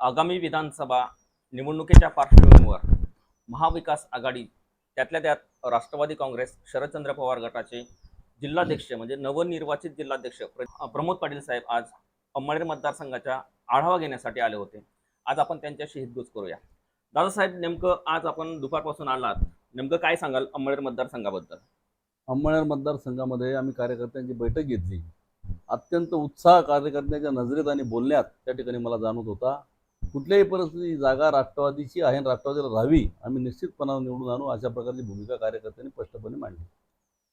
आगामी विधानसभा निवडणुकीच्या पार्श्वभूमीवर महाविकास आघाडी त्यातल्या त्यात राष्ट्रवादी काँग्रेस शरदचंद्र पवार गटाचे जिल्हाध्यक्ष म्हणजे नवनिर्वाचित जिल्हाध्यक्ष प्रमोद पाटील साहेब आज अंमळनेर मतदारसंघाच्या आढावा घेण्यासाठी आले होते. आज आपण त्यांच्याशी हितगुज करूया. दादासाहेब नेमकं आज आपण दुपारपासून आलात. नेमकं काय सांगाल अंमळनेर मतदारसंघाबद्दल? अंमळनेर मतदारसंघामध्ये आम्ही कार्यकर्त्यांची बैठक घेतली. अत्यंत उत्साह कार्यकर्त्यांच्या नजरेत आणि बोलण्यात त्या ठिकाणी मला जाणवत होता. कुठल्याही परिस्थिती जागा राष्ट्रवादीची आहे आणि राष्ट्रवादीला राहावी आम्ही निश्चितपणाने निवडून आणू अशा प्रकारची भूमिका कार्यकर्त्यांनी स्पष्टपणे मांडली.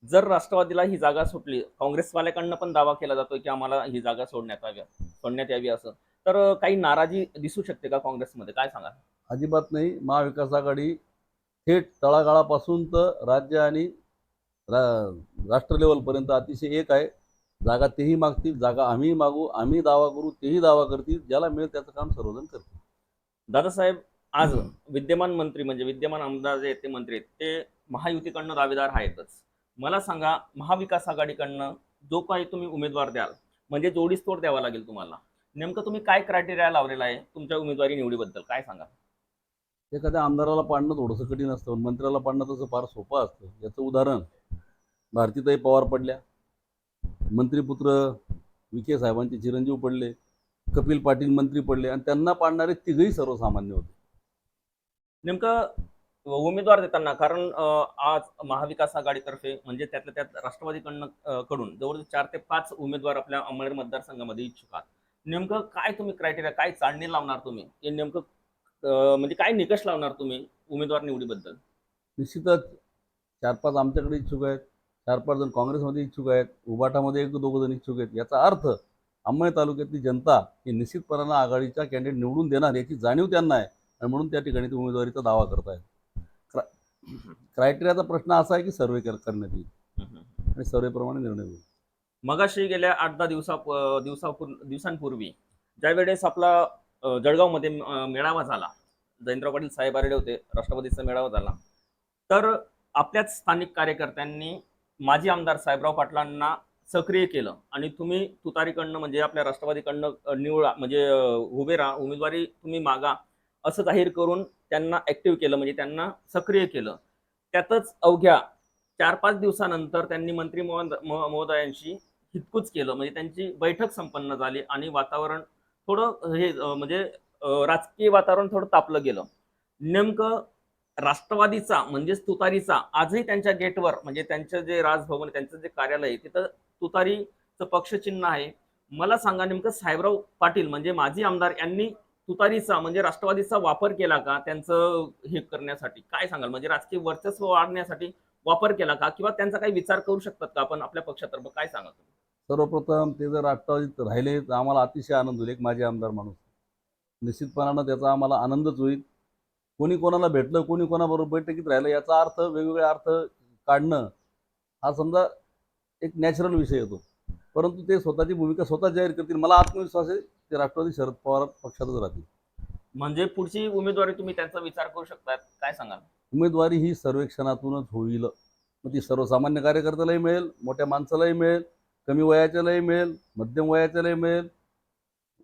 जर राष्ट्रवादीला ही जागा सुटली काँग्रेसवाल्याकडनं पण दावा केला जातोय की आम्हाला ही जागा सोडण्यात यावी सोडण्यात यावी असं तर काही नाराजी दिसू शकते का काँग्रेसमध्ये? काय सांगा अजिबात नाही. महाविकास आघाडी थेट तळागाळापासून तर राज्य आणि रा राष्ट्र लेवलपर्यंत अतिशय एक आहे. जागा तेही मागतील जागा आम्ही मागू आम्ही दावा करू तेही दावा करतील ज्याला मिळेल त्याचं काम सर्वजण करतील. दादासाहेब आज विद्यमान मंत्री म्हणजे विद्यमान आमदार जे ते मंत्री आहेत ते महायुतीकडनं दावेदार आहेतच. मला सांगा महाविकास आघाडीकडनं जो काही तुम्ही उमेदवार द्याल म्हणजे जोडीस तोड द्यावा लागेल तुम्हाला नेमकं तुम्ही काय क्रायटेरिया लावलेला आहे तुमच्या उमेदवारी निवडीबद्दल काय सांगा? एखाद्या आमदाराला पाडणं थोडंसं कठीण असतं मंत्र्याला पाडणं तसं फार सोपं असतं. याचं उदाहरण भारतीताई पवार पडल्या. मंत्रीपुत्र विखे साहेबांचे चिरंजीव पडले कपिल पाटील मंत्री पडले आणि त्यांना पाडणारे तिघही सर्वसामान्य होते. नेमकं उमेदवार देताना कारण आज महाविकास आघाडीतर्फे म्हणजे त्यातल्या त्यात राष्ट्रवादीकडनं कडून जवळ चार ते पाच उमेदवार आपल्या अंमळनेर मतदारसंघामध्ये इच्छुक आहात. नेमकं काय तुम्ही क्रायटेरिया काय चालणी लावणार तुम्ही? हे नेमकं म्हणजे काय निकष लावणार तुम्ही उमेदवार निवडीबद्दल? निश्चितच चार पाच आमच्याकडे इच्छुक आहेत. चार पाच जण काँग्रेसमध्ये इच्छुक आहेत उबाटामध्ये एक दोघं जण इच्छुक आहेत. याचा अर्थ अंमळे तालुक्यातली जनता ही निश्चितपणानं आघाडीचा कॅन्डिडेट निवडून देणार याची जाणीव त्यांना आहे आणि म्हणून त्या ठिकाणी ते उमेदवारीचा दावा करतायत. क्रायटेरियाचा प्रश्न असा आहे की सर्वे करण्यात येईल. आणि सर्वेप्रमाणे निर्णय होईल. मगाशी गेल्या आठ दहा दिवसा दिवसापूर दिवसांपूर्वी ज्यावेळेस आपला जळगावमध्ये मेळावा झाला जयंतराव पाटील साहेब आलेले होते राष्ट्रपतीचा मेळावा झाला तर आपल्याच स्थानिक कार्यकर्त्यांनी माजी आमदार साहेबराव पाटलांना सक्रिय केलं आणि तुम्ही तुतारीकडनं म्हणजे आपल्या राष्ट्रवादीकडनं निवडा म्हणजे अं, उभे राहा उमेदवारी तुम्ही मागा असं जाहीर करून त्यांना ऍक्टिव्ह केलं म्हणजे त्यांना सक्रिय केलं. त्यातच अवघ्या चार पाच दिवसानंतर त्यांनी मंत्री महोदयांशी हितकूच केलं म्हणजे त्यांची बैठक संपन्न झाली आणि वातावरण थोडं हे म्हणजे राजकीय वातावरण थोडं तापलं गेलं. नेमकं राष्ट्रवादीचा म्हणजेच तुतारीचा आजही त्यांच्या गेटवर म्हणजे त्यांचं जे राजभवन त्यांचं जे कार्यालय आहे तिथं तुतारीचं पक्षचिन्ह आहे. मला सांगा नेमकं साहेबराव पाटील म्हणजे माजी आमदार यांनी तुतारीचा म्हणजे राष्ट्रवादीचा वापर केला का त्यांचं हे करण्यासाठी? काय सांगाल? म्हणजे राजकीय वर्चस्व वाढण्यासाठी वापर केला का? किंवा त्यांचा काही विचार करू शकतात का आपण आपल्या पक्षातर्फे? काय सांगा सर्वप्रथम ते जर राष्ट्रवादीत राहिले तर आम्हाला अतिशय आनंद होईल एक माझे आमदार माणूस. निश्चितपणानं त्याचा आम्हाला आनंदच होईल. कोणी कोणाला भेटलं कोणी कोणाबरोबर बैठकीत राहिलं याचा अर्थ वेगवेगळे अर्थ काढणं हा समजा एक नॅचरल विषय येतो. परंतु ते स्वतःची भूमिका स्वतः जाहीर करतील. मला आत्मविश्वास आहे ते राष्ट्रवादी शरद पवार पक्षातच राहतील. म्हणजे पुढची उमेदवारी तुम्ही त्यांचा विचार करू शकतात काय सांगाल? उमेदवारी ही सर्वेक्षणातूनच होईल. मग ती सर्वसामान्य कार्यकर्त्यालाही मिळेल मोठ्या माणसालाही मिळेल कमी वयाच्यालाही मिळेल मध्यम वयाच्यालाही मिळेल.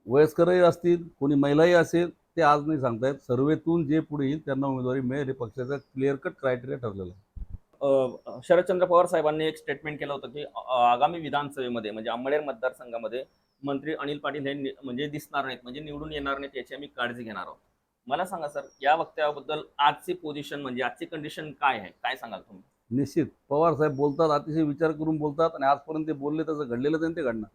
वयस्करही असतील कोणी महिलाही असेल ते आज नाही सांगतायत. सर्वेतून जे पुढे येईल त्यांना उमेदवारी मिळेल. हे पक्षाचा क्लिअर कट क्रायटेरिया ठरलेला आहे. शरदचंद्र पवार साहेबांनी एक स्टेटमेंट केलं होतं की आगामी विधानसभेमध्ये म्हणजे अंबळनेर मतदारसंघामध्ये मंत्री अनिल पाटील हे म्हणजे दिसणार नाहीत म्हणजे निवडून येणार नाहीत याची आम्ही काळजी घेणार आहोत. मला सांगा सर या वक्तव्याबद्दल आजची पोझिशन म्हणजे आजची कंडिशन काय आहे? काय सांगाल तुम्ही? निश्चित. पवार साहेब बोलतात अतिशय विचार करून बोलतात आणि आजपर्यंत ते बोलले तसं घडलेलं ते घडणार.